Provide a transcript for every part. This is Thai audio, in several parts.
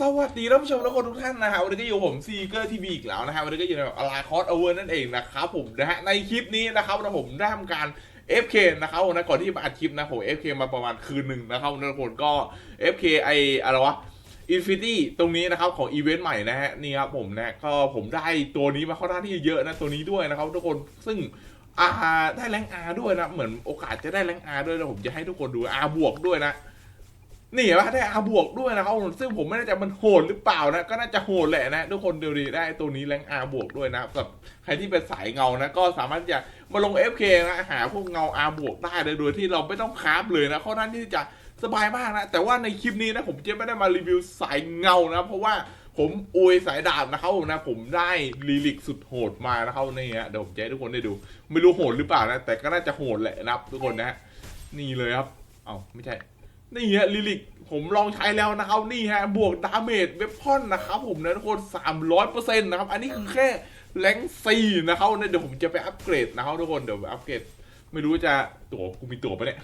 สวัสดีท่านผู้ชมทุกคนทุกท่านนะฮะวันนี้ก็อยู่ผมซีเกอร์ทีวีอีกแล้วนะฮะวันนี้ก็อยู่ในแบบอลาคอสโอเวอร์นั่นเองนะครับผมนะฮะในคลิปนี้นะครับนะผมได้ทำการ FK นะครับนะก่อนที่มาอัดคลิปนะผม FK มาประมาณคืนหนึ่งนะครับทุกคนก็ FK ไออะไรวะ Infinity ตรงนี้นะครับของอีเวนต์ใหม่นะฮะนี่ครับผมนะก็ผมได้ตัวนี้มาค่อนข้างที่เยอะนะตัวนี้ด้วยนะครับทุกคนซึ่งอาได้แรงอาด้วยนะเหมือนโอกาสจะได้แรงอาด้วยนะผมจะให้ทุกคนดูอาบวกด้วยนะ นี่เห็นปะได้อาบวกด้วยนะครับซึ่งผมไม่แน่ใจมันโหดหรือเปล่านะ ก็น่าจะโหดแหละนะ ทุกคนดูดีได้ตัวนี้แรงอาบวกด้วยนะกับใครที่เป็นสายเงานะ ก็สามารถจะมาลง FK นะหาพวกเงาอาบวกได้เลยโดยที่เราไม่ต้องคราฟเลยนะข้อนั้นที่จะสบายมากนะ แต่ว่าในคลิปนี้นะผมจะไม่ได้มารีวิวสายเงานะ เพราะว่าผมอวยสายดาบนะครับผมนะผมได้ลีลิกสุดโหดมานะครับนี่ฮะเดี๋ยวผมจะให้ทุกคนได้ดู ไม่รู้โหดหรือเปล่านะ แต่ก็น่าจะโหดแหละนะครับ ทุกคนนะนี่เลยครับ เอ้าไม่ใช่ นี่ฮะลิลิกผมลองใช้แล้วนะครับ นี่ฮะ บวกดาเมจเวพอนนะครับ ผมนะทุกคน300%นต์นะครับ อันนี้คือแค่แรงซีนะครับนะเดี๋ยวผมจะไปอัปเกรดนะครับทุกคนเดี๋ยวอัปเกรด ไม่รู้จะตัวกูมีตัวปะเนี่ย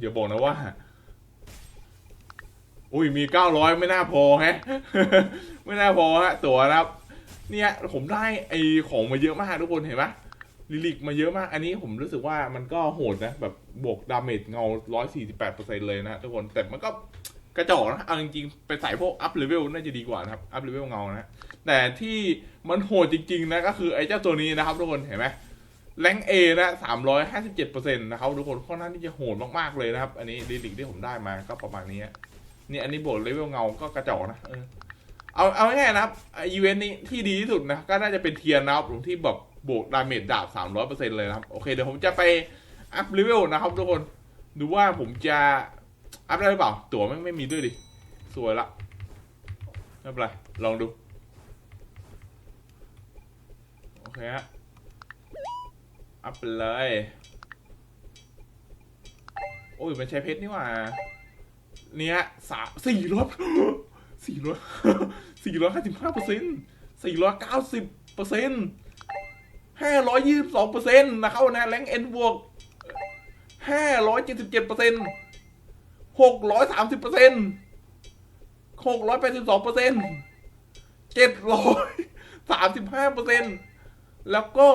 อย่าบอกนะว่า อุ้ยมี900ไม่น่าพอฮะ ไม่น่าพอฮะ ตัวนะครับ เนี่ยผมได้ไอของมาเยอะมากทุกคนเห็นไหม ลิลิกมาเยอะมาก อันนี้ผมรู้สึกว่ามันก็โหดนะ แบบบวกดาเมจเงา 148%เลยนะทุกคน แต่มันก็กระจอกนะ เอาจริงๆ ไปใส่พวกอัพเลเวลน่าจะดีกว่านะครับ อัพเลเวลเงานะ แต่ที่มันโหดจริง ๆ นะ ก็คือไอ้เจ้าตัวนี้นะครับทุกคน เห็นไหมแรงเอนะ 357%นะครับทุกคนค่อนข้างที่จะโหดมากๆเลยนะครับ อันนี้ลิลิกที่ผมได้มาก็ประมาณนี้นี่อันนี้บวกเลเวลเงา ก็กระจอกนะเออเอาเอาง่ายๆนะครับอีเวนต์นี้ที่ดีที่สุดนะก็น่าจะเป็นเทียนนะครับที่แบบ บวกดาเมจดาบ 300%เลยนะครับ โอเค เดี๋ยวผมจะไปอัพเลเวลนะครับทุกคน ดูว่าผมจะ อัพได้หรือเปล่า ตั๋วไม่ไม่มีด้วยดิ สวยละไม่เป็นไร ลองดู โอเคฮะ อัพไปเลย โอ้ย มันใช้เพชรนี่หว่า เนี่ยสามสี่ร้อยสี่ร้อยสี่ร้อยห้าสิบห้าเปอร์เซ็นต์สี่ร้อยเก้าสิบเปอร์เซ็นต์ ห้าร้อยยี่สิบสองเปอร์เซ็นต์นะครับนะแรงเอ็นบวกห้าร้อยเจ็ดสิบเจ็ดเปอร์เซ็นต์หกร้อยสามสิบเปอร์เซ็นต์หกร้อยแปดสิบสองเปอร์เซ็นต์เจ็ดร้อยสามสิบห้าเปอร์เซ็นต์แล้วก็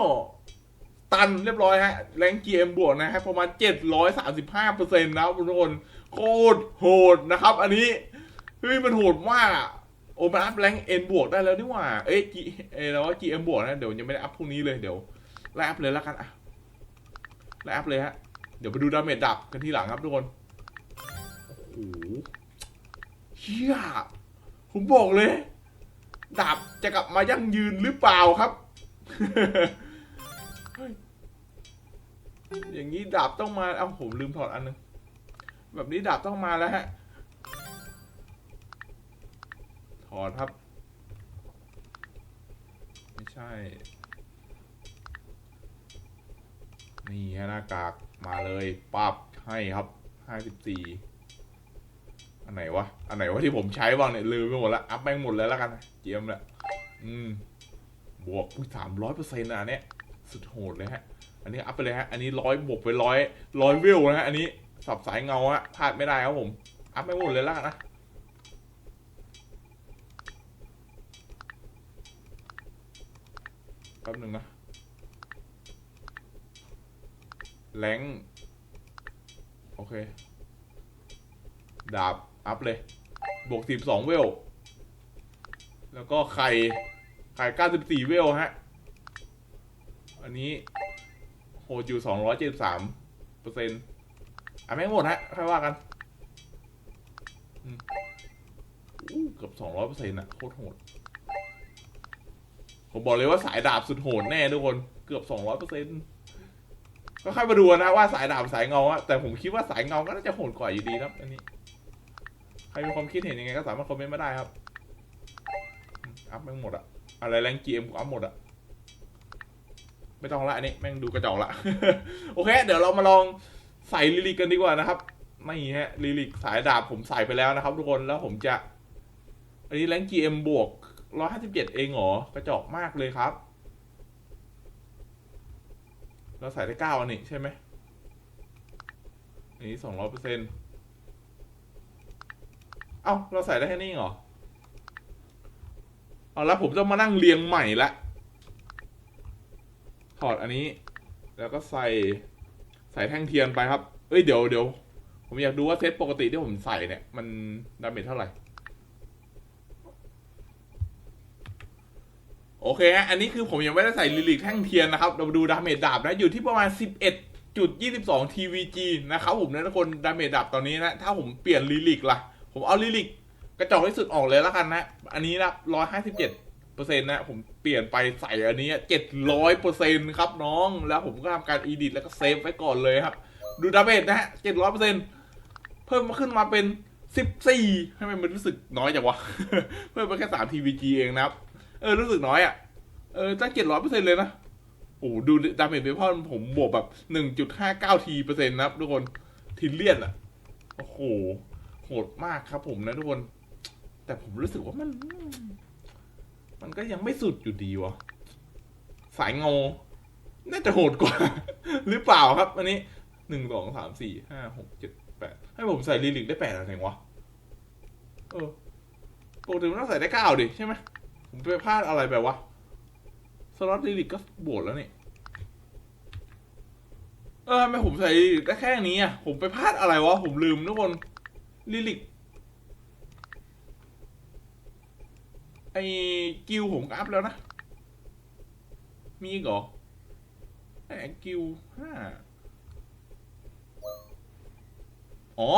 ตันเรียบร้อยฮะ แรงเกมบวกนะฮะประมาณเจ็ดร้อยสามสิบห้าเปอร์เซ็นต์นะทุกคน โคตรโหดนะครับ อันนี้ เฮ้ย มันโหดมาก โอ้มันอัพแรงเอ็นบวกได้แล้วนี่หว่า เอ้ยจีเอ้ยเราว่า GM บวกนะ เดี๋ยวยังไม่ได้อัพพรุ่งนี้เลย เดี๋ยวไล่อัพเลยแล้วกันอะไล่อัพเลยฮะ เดี๋ยวไปดูดาเมจดับกันทีหลังครับทุกคน โอ้โหเฮียผมบอกเลยดาบจะกลับมายั่งยืนหรือเปล่าครับ อย่างนี้ดาบต้องมา เอ้าผมลืมถอดอันนึง แบบนี้ดาบต้องมาแล้วฮะ อดครับ ไม่ใช่ นี่ฮะหน้ากากมาเลยปับให้ครับห้าสิบสี่อันไหนวะ อันไหนวะที่ผมใช้บ้างเนี่ยลืมไปหมดแล้วอัพแม่งหมดแล้วแล้วกัน เจียมแหละอืม บวกสามร้อยเปอร์เซ็นต์อะอันเนี้ยสุดโหดเลยฮะ อันนี้อัพไปเลยฮะ อันนี้ร้อยบวกไปร้อยร้อยวิวนะฮะ อันนี้สับสายเงาฮะพลาดไม่ได้ครับผม อัพไม่หมดเลยแล้วกันนะ แป๊บหนึ่งนะแรงโอเค ดาบ อัพเลย บวกสิบสองเวล แล้วก็ไข่ ไข่เก้าสิบสี่เวลฮะ อันนี้ โหดอยู่สองร้อยเจ็ดสามเปอร์เซ็นต์อะไม่งหมดฮะค่อยว่ากันเกือบสองร้อยเปอร์เซ็นต์อะโคตรโหด ผมบอกเลยว่าสายดาบสุดโหดแน่ทุกคนเกือบสองร้อยเปอร์เซ็นต์ก็ค่อยมาดูนะว่าสายดาบสายเงาอะแต่ผมคิดว่าสายเงาก็น่าจะโหดกว่าอยู่ดีครับ อันนี้ ใครมีความคิดเห็นยังไงก็สามารถคอมเมนต์มาได้ครับ อัพแม่งหมดอะอะไรแรงเกมกูอัพหมดอะไม่ต้องละอันนี้แม่งดูกระจอกละ โอเค เดี๋ยวเรามาลองใส่ลิลิกกันดีกว่านะครับ ไม่ฮะลิลิกสายดาบผมใส่ไปแล้วนะครับ ทุกคนแล้วผมจะ อันนี้แรงเกมบวก ร้อยห้าสิบเจ็ดเองเหรอกระจอกมากเลยครับ เราใส่ได้เก้าอันนี้ใช่ไหมอันนี้สองร้อยเปอร์เซ็นต์เอ้า เราใส่ได้แค่นี้เหรอเอาละผมจะมานั่งเรียงใหม่ละถอดอันนี้ แล้วก็ใส่ใส่แท่งเทียนไปครับ เอ้ยเดี๋ยวเดี๋ยวผมอยากดูว่าเซตปกติที่ผมใส่เนี่ย มันดาเมจเท่าไหร่ โอเคฮะ อันนี้คือผมยังไม่ได้ใส่ลิลิกแท่งเทียนนะครับ เรามาดูดาเมจดาบนะ อยู่ที่ประมาณ 11.22 TVG นะครับผมนะทุกคน ดาเมจดาบตอนนี้นะ ถ้าผมเปลี่ยนลิลิกล่ะ ผมเอาลิลิกกระจอกที่สุดออกเลยแล้วกันนะ อันนี้นะ157เปอร์เซ็นต์นะ ผมเปลี่ยนไปใส่อันนี้ 700เปอร์เซ็นต์ครับน้อง แล้วผมก็ทำการอีดิทแล้วก็เซฟไว้ก่อนเลยครับ ดูดาเมจนะฮะ700เปอร์เซ็นต์เพิ่มมาขึ้นมาเป็น 14ทำไมมันรู้สึกน้อยจังวะ เพิ่มมาแค่3 TVG เองนะครับ ออรู้สึกน้อยอะ เออตั้งเจ็ดร้อยเปอร์เซ็นเลยนะโอ้ดูดาเมจเวพอนผมบวกแบบหนึ่งจุดห้าเก้าทีเปอร์เซ็นต์นะครับทุกคนทิลเลียนอะ โอ้โห โหดมากครับผมนะทุกคน แต่ผมรู้สึกว่ามัน มันก็ยังไม่สุดอยู่ดีวะสายงอน่าจะโหดกว่า หรือเปล่าครับ อันนี้หนึ่งสองสามสี่ห้าหกเจ็ดแปดให้ผมใส่ลิลิกได้แปดอะไรวะ เออปกติมันต้องใส่ได้เก้าดิใช่ไหม ผมไปพลาดอะไรไปวะ สล็อตลิลิกก็บวชแล้วนี่ เออทำไมผมใส่ลิลิกได้แค่นี้อะ ผมไปพลาดอะไรวะ ผมลืมทุกคนลิลิก ไอ้กิวผมก็อัพแล้วนะ มีอีกเหรอไอ้กิวห้าอ๋อ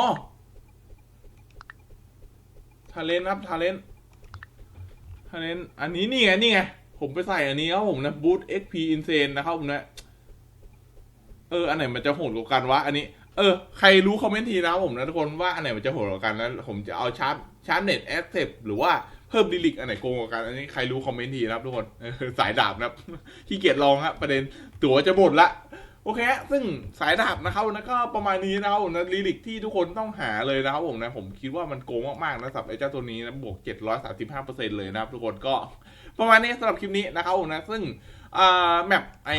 ทาเลนครับทาเลน ทาเลนอันนี้นี่ไงนี่ไง ผมไปใส่อันนี้ครับผมนะบูท XP Insane นะครับผมนะเอออันไหนมันจะโหดกว่ากันวะอันนี้ เออ ใครรู้คอมเมนต์ทีนะผมนะทุกคนว่าอันไหนมันจะโหดกว่ากันแล้วผมจะเอาชาร์จชาร์จเน็ตแอสเซปหรือว่าเพิ่มดิลิกอันไหนโกงกว่ากัน อันนี้ใครรู้คอมเมนต์ทีนะครับทุกคนสายดาบนะครับขี้เกียจลองครับประเด็นตั๋วจะหมดละ โอเค ซึ่งสายดาบนะครับนะก็ประมาณนี้นะครับนะลิลิกที่ทุกคนต้องหาเลยนะครับผมนะผมคิดว่ามันโกงมากๆนะสำหรับไอ้เจ้าตัวนี้นะบวก 735%เลยนะครับทุกคนก็ประมาณนี้สำหรับคลิปนี้นะครับผมนะซึ่งอ่าแมปไอ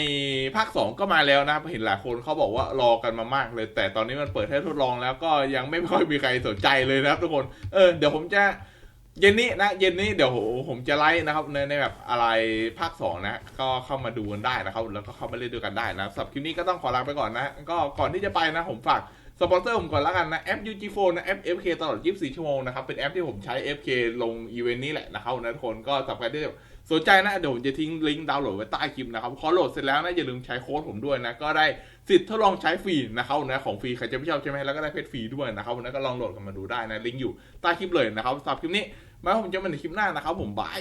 ภาค 2 ก็มาแล้วนะครับเห็นหลายคนเขาบอกว่ารอกันมามากเลย แต่ตอนนี้มันเปิดให้ทดลองแล้วก็ยังไม่ค่อยมีใครสนใจเลยนะครับทุกคนเออเดี๋ยวผมจะ เย็นนี้นะเย็นนี้เดี๋ยวผมจะไลฟ์นะครับในในแบบอะไรภาค2นะ ก็เข้ามาดูกันได้นะครับ แล้วก็เข้ามาเล่นด้วยกันได้นะสำหรับคลิปนี้ก็ต้องขอลาไปก่อนนะ ก็ก่อนที่จะไปนะ ผมฝากสปอนเซอร์ผมก่อนแล้วกันนะแอป UG Phone นะแอป FK ตลอด 24 ชั่วโมงนะครับ เป็นแอปที่ผมใช้ FK ลงอีเวนต์นี้แหละนะครับนะทุกคนก็สำหรับใครที่สนใจนะ เดี๋ยวผมจะทิ้งลิงก์ดาวน์โหลดไว้ใต้คลิปนะครับพอโหลดเสร็จแล้วนะ อย่าลืมใช้โค้ดผมด้วยนะ ก็ได้สิทธิ์ทดลองใช้ฟรีนะครับนะของฟรีใครจะไม่ชอบใช่ไหมแล้วก็ได้เพชรฟรีด้วยนะครับนะก็ลองโหลดกันมาดูได้นะลิงก์อยู่ใต้คลิปเลยนะครับสำหรับคลิปนี้ ไว้ผมจะมาในคลิปหน้านะครับผมบาย